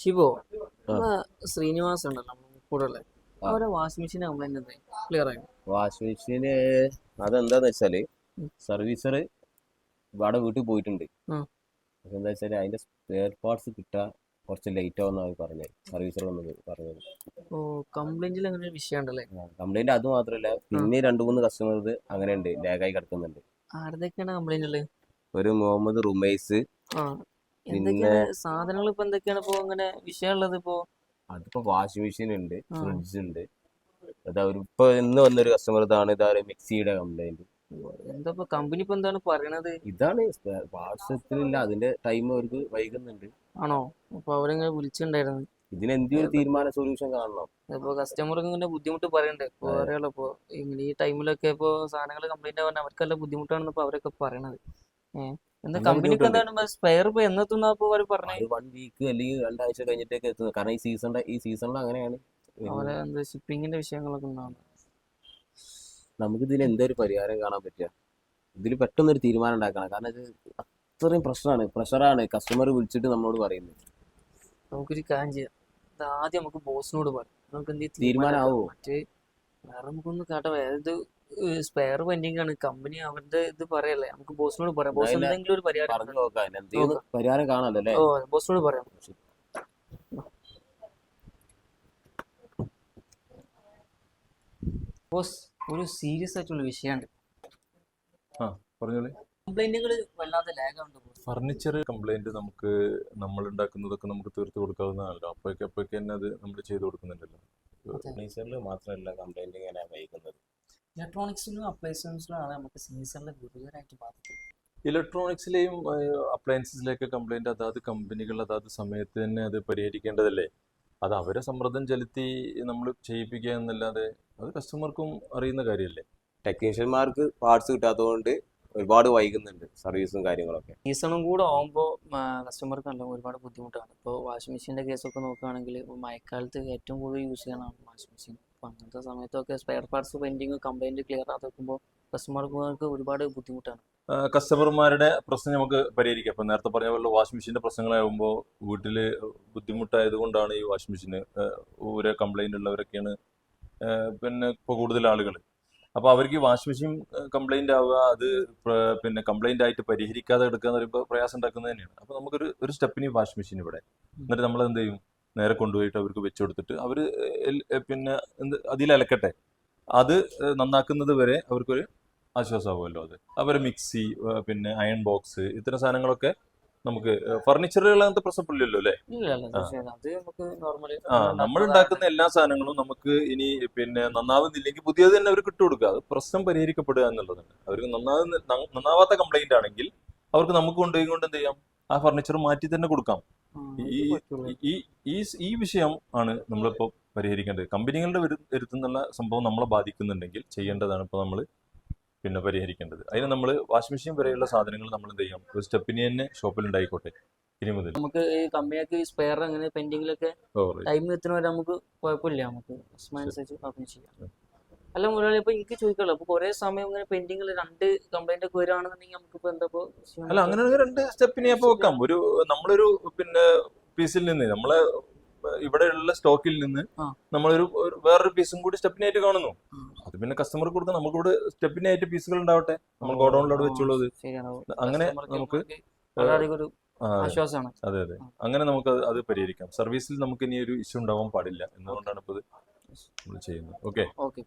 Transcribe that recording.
ഷിബോ നമ്മളെ ശ്രീനിവാസ് ഉണ്ടല്ലോ കൂടെ ഉള്ള അവരെ വാഷിംഗ് മെഷീൻ കംപ്ലൈന്റ് എന്തായി ക്ലിയർ ആയി? വാഷിംഗ് മെഷീന് അതെന്താന്ന് വെച്ചാൽ. സർവീസർ ഇവിടെ വീട്ടിൽ പോയിട്ടുണ്ട്. പക്ഷെ എന്താ വെച്ചാൽ അതിന്റെ സ്പെയർ പാർട്സ് കിട്ടാൻ കുറച്ച് ലേറ്റ് ആവുന്ന അവർ പറഞ്ഞത് സർവീസർ വന്നത് പറഞ്ഞത്. ഓ കംപ്ലൈന്റിൽ അങ്ങനെ ഒരു വിഷയം ഉണ്ടല്ലേ? കംപ്ലൈന്റ് അത് മാത്രമല്ല പിന്നെ രണ്ട് മൂന്ന് കസ്റ്റമേഴ്സ് അങ്ങനെ ഉണ്ട് ലാഗായി കിടക്കുന്നുണ്ട്. ആരുടെയൊക്കെയാണ് കംപ്ലൈന്റ് ഉള്ളത്? ഒരു മുഹമ്മദ് റുമൈസ്. എന്തൊക്കെയാണ് സാധനങ്ങൾ ഇപ്പൊ എന്തൊക്കെയാണ് ഇപ്പൊ ഇങ്ങനെ വിഷയമുള്ളത് ഇപ്പോ? അതിപ്പോ വാഷിംഗ് മെഷീൻ ഉണ്ട് ഫ്രിഡ്ജ് ഉണ്ട് അതാ ഒരു ഇപ്പൊ ഇന്ന് വന്നൊരു കസ്റ്റമർ ഇതാണ് ഇതാ മിക്സിയുടെ കംപ്ലൈന്റ് എന്താ കമ്പനി ഇപ്പൊ എന്താണ് പറയണത്? ഇതാണ് വാട്സപ്പിലില്ല അതിന്റെ ടൈം അവർക്ക് വൈകുന്നുണ്ട്. ആണോ? അപ്പൊ അവരിങ്ങനെ വിളിച്ചിട്ടുണ്ടായിരുന്നു? ഇതിന് എന്തൊരു തീരുമാന സൊല്യൂഷൻ കാണണം? ഇപ്പൊ കസ്റ്റമർക്ക് ഇങ്ങനെ ബുദ്ധിമുട്ട് പറയണ്ടേ. ഇപ്പൊ അറിയാലോ ഇപ്പൊ ഇങ്ങനെ ഈ ടൈമിലൊക്കെ ഇപ്പൊ സാധനങ്ങൾ കംപ്ലൈന്റ് പറഞ്ഞാൽ അവർക്കല്ല ബുദ്ധിമുട്ടാണെന്ന് ഇപ്പൊ അവരൊക്കെ പറയണത്. ഏഹ്? എന്താ കമ്പനിക്ക്. എന്താണ് സ്പെയർ ഇപ്പൊ എന്നെത്തുന്ന പറഞ്ഞത് ഒരു വൺ വീക്ക് അല്ലെങ്കിൽ രണ്ടാഴ്ച കഴിഞ്ഞിട്ടൊക്കെ എത്തുന്നത് കാരണം ഈ സീസണിന്റെ ഈ സീസണിൽ അങ്ങനെയാണ്. അവരെ എന്താ ഷിപ്പിങ്ങിന്റെ വിഷയങ്ങളൊക്കെ ഉണ്ടാവും നമുക്ക് എന്തൊരു പരിഹാരം കാണാൻ പറ്റുക. ഇതിൽ പെട്ടെന്നൊരു തീരുമാനം ഉണ്ടാക്കണം. കാരണം ഇത് അത്രയും പ്രശ്നമാണ്. പ്രഷറാണ് കസ്റ്റമർ വിളിച്ചിട്ട് നമ്മളോട് പറയുന്നത്. നമുക്കൊരു കാര്യം ചെയ്യാം. ഇത് ആദ്യം നമുക്ക് ബോസിനോട് പറയാം നമുക്ക് എന്ത് തീരുമാനമാവോ? മറ്റേ വേറെ നമുക്കൊന്നും കേട്ടോ ഇത് സ്പെയർ പെൻഡിങ് ആണ് കമ്പനി അവരുടെ ഇത് പറയല്ലേ? നമുക്ക് ബോസിനോട് പറയാം. ബോസ് എന്തെങ്കിലും ഒരു പരിഹാരം പരിഹാരം കാണാമല്ലോ ഓ ബോസിനോട് പറയാം. ബോസ് ഒരു സീരിയസ് ആയിട്ടുള്ള വിഷയമുണ്ട്. പറഞ്ഞോളി. കംപ്ലൈന്റുകൾ വല്ലാതെ ലാഗ് ഉണ്ട് ബോസ്. ഫർണിച്ചർ കംപ്ലൈന്റ് നമുക്ക് നമ്മൾ ഉണ്ടാക്കുന്നതൊക്കെ നമുക്ക് തീർത്ത് കൊടുക്കാവുന്നതാണല്ലോ. അപ്പോഴേക്ക് അപ്പോഴേക്ക് തന്നെ അത് നമ്മൾ ചെയ്തു കൊടുക്കുന്നുണ്ടല്ലോ. ഫർണിച്ചറിൽ മാത്രമല്ല കംപ്ലൈന്റ് ഇങ്ങനെ വൈകുന്നത്. ഇലക്ട്രോണിക്സിലും അപ്ലയൻസിലും നമുക്ക് സീസണിൽ ഗുരുതരമായിട്ട് ബാധിക്കും ഇലക്ട്രോണിക്സിലെയും അപ്ലയൻസിലെയൊക്കെ കംപ്ലൈന്റ് അതാത് കമ്പനികൾ അതാത് സമയത്ത് തന്നെ അത് പരിഹരിക്കേണ്ടതല്ലേ? അത് അവരെ സമ്മർദ്ദം ചെലുത്തി നമ്മൾ ചെയ്യിപ്പിക്കുക എന്നല്ലാതെ അത് കസ്റ്റമർക്കും അറിയുന്ന കാര്യമല്ലേ? ടെക്നീഷ്യന്മാർക്ക് പാർട്സ് കിട്ടാത്തതുകൊണ്ട് ഒരുപാട് വൈകുന്നുണ്ട് സർവീസും കാര്യങ്ങളൊക്കെ. സീസണും കൂടെ ആകുമ്പോൾ കസ്റ്റമർക്ക് നല്ല ഒരുപാട് ബുദ്ധിമുട്ടാണ്. ഇപ്പോൾ വാഷിംഗ് മെഷീന്റെ കേസൊക്കെ നോക്കുകയാണെങ്കിൽ മഴക്കാലത്ത് ഏറ്റവും കൂടുതൽ യൂസ് ചെയ്യണതാണ് വാഷിംഗ് മെഷീൻ അപ്പോൾ അങ്ങനത്തെ സമയത്തൊക്കെ spare parts pending complaint clear ആകാതെ വെക്കുമ്പോൾ കസ്റ്റമർമാർക്ക് ഒരുപാട് ബുദ്ധിമുട്ടാണ്. കസ്റ്റമർമാരുടെ പ്രശ്നം നമുക്ക് പരിഹരിക്കാം. ഇപ്പം നേരത്തെ പറഞ്ഞ പോലെ വാഷിംഗ് മെഷീന്റെ പ്രശ്നങ്ങളാകുമ്പോൾ വീട്ടിൽ ബുദ്ധിമുട്ടായത് കൊണ്ടാണ് ഈ വാഷിംഗ് മെഷീന് ഒരു കംപ്ലൈന്റ് ഉള്ളവരൊക്കെയാണ് പിന്നെ ഇപ്പോൾ കൂടുതൽ ആളുകൾ അപ്പോൾ അവർക്ക് ഈ വാഷിംഗ് മെഷീൻ കംപ്ലൈന്റ് ആവുക അത് പിന്നെ കംപ്ലൈന്റ് ആയിട്ട് പരിഹരിക്കാതെ എടുക്കുക എന്ന് പറയുമ്പോൾ പ്രയാസം ഉണ്ടാക്കുന്നത് തന്നെയാണ്. അപ്പോൾ നമുക്കൊരു ഒരു സ്റ്റെപ്പിന് വാഷിംഗ് മെഷീൻ ഇവിടെ. എന്നിട്ട് നമ്മൾ എന്ത് ചെയ്യും? നേരെ കൊണ്ടുപോയിട്ട് അവർക്ക് വെച്ചു കൊടുത്തിട്ട് അവർ പിന്നെ എന്ത് അതിൽ അലക്കട്ടെ. അത് നന്നാക്കുന്നത് വരെ അവർക്കൊരു ആശ്വാസമാകുമല്ലോ അത്. അവർ മിക്സി പിന്നെ അയൺ ബോക്സ് ഇത്തരം സാധനങ്ങളൊക്കെ നമുക്ക് ഫർണിച്ചറുകൾ അങ്ങനത്തെ പ്രശ്നമില്ലല്ലോ അല്ലേ? ആ. നമ്മൾ ഉണ്ടാക്കുന്ന എല്ലാ സാധനങ്ങളും നമുക്ക് ഇനി പിന്നെ നന്നാവുന്നില്ലെങ്കിൽ പുതിയത് തന്നെ അവർക്ക് ഇട്ട് കൊടുക്കുക. അത് പ്രശ്നം പരിഹരിക്കപ്പെടുക എന്നുള്ളതാണ്. അവർക്ക് നന്നാവുന്ന നന്നാവാത്ത കംപ്ലൈന്റ് ആണെങ്കിൽ അവർക്ക് നമുക്ക് കൊണ്ടുപോയി കൊണ്ട് എന്ത് ചെയ്യാം? ആ ഫർണിച്ചർ മാറ്റി തന്നെ കൊടുക്കാം. ഈ ഈ ഈ വിഷയം ആണ് നമ്മളിപ്പോൾ പരിഹരിക്കേണ്ടത്. കമ്പനികളുടെ വരു- വരുത്തുന്നുള്ള സംഭവം നമ്മളെ ബാധിക്കുന്നുണ്ടെങ്കിൽ ചെയ്യേണ്ടതാണ് ഇപ്പോൾ നമ്മൾ പിന്നെ പരിഹരിക്കേണ്ടത്. അതിന് നമ്മൾ വാഷിംഗ് മെഷീൻ വരെയുള്ള സാധനങ്ങൾ നമ്മൾ എന്ത് ചെയ്യാം? ഒരു സ്റ്റെപ്പിന് തന്നെ ഷോപ്പിൽ ഉണ്ടായിക്കോട്ടെ ഇനി മുതൽ. നമുക്ക് ഈ കമ്പനിയൊക്കെ ഈ സ്പെയർ അങ്ങനെ പെൻഡിംഗിലൊക്കെ ടൈം എത്തുന്നവരെ നമുക്ക് കുഴപ്പമില്ല. നമുക്ക് അനുസരിച്ച് ചെയ്യാം. അല്ല മുതലാളി ഇപ്പൊ എനിക്ക് ചോദിക്കാമല്ലോ അപ്പൊ കുറെ സമയം ഇങ്ങനെ പെൻഡിങ്ങിൽ രണ്ട് കംപ്ലൈന്റ് ഒക്കെ വരികയാണെന്നുണ്ടെങ്കിൽ നമുക്ക് ഇപ്പൊ എന്താ അല്ല അങ്ങനെ രണ്ട് സ്റ്റെപ്പിനെ അപ്പൊ വെക്കാം. ഒരു നമ്മളൊരു പിന്നെ പീസിൽ നിന്ന് നമ്മളെ ഇവിടെയുള്ള സ്റ്റോക്കിൽ നിന്ന്. നമ്മളൊരു വേറൊരു പീസും കൂടി സ്റ്റെപ്പിനായിട്ട് കാണുന്നു. അത് പിന്നെ കസ്റ്റമർക്ക് കൊടുക്കാം നമുക്കിവിടെ സ്റ്റെപ്പിനായിട്ട് പീസുകൾ ഉണ്ടാവട്ടെ. നമ്മൾ ഗോഡൌണിലോട് വെച്ചുള്ളത്. അങ്ങനെ നമുക്ക് ആശ്വാസമാണ്. അതെ അതെ. അങ്ങനെ നമുക്ക് അത് പരിഹരിക്കാം. സർവീസിൽ നമുക്ക് ഇനി ഒരു ഇഷ്യൂ ഉണ്ടാവാൻ പാടില്ല എന്നുകൊണ്ടാണ് ഇപ്പോൾ ഇത് നമ്മൾ ചെയ്യുന്നത്. Okay okay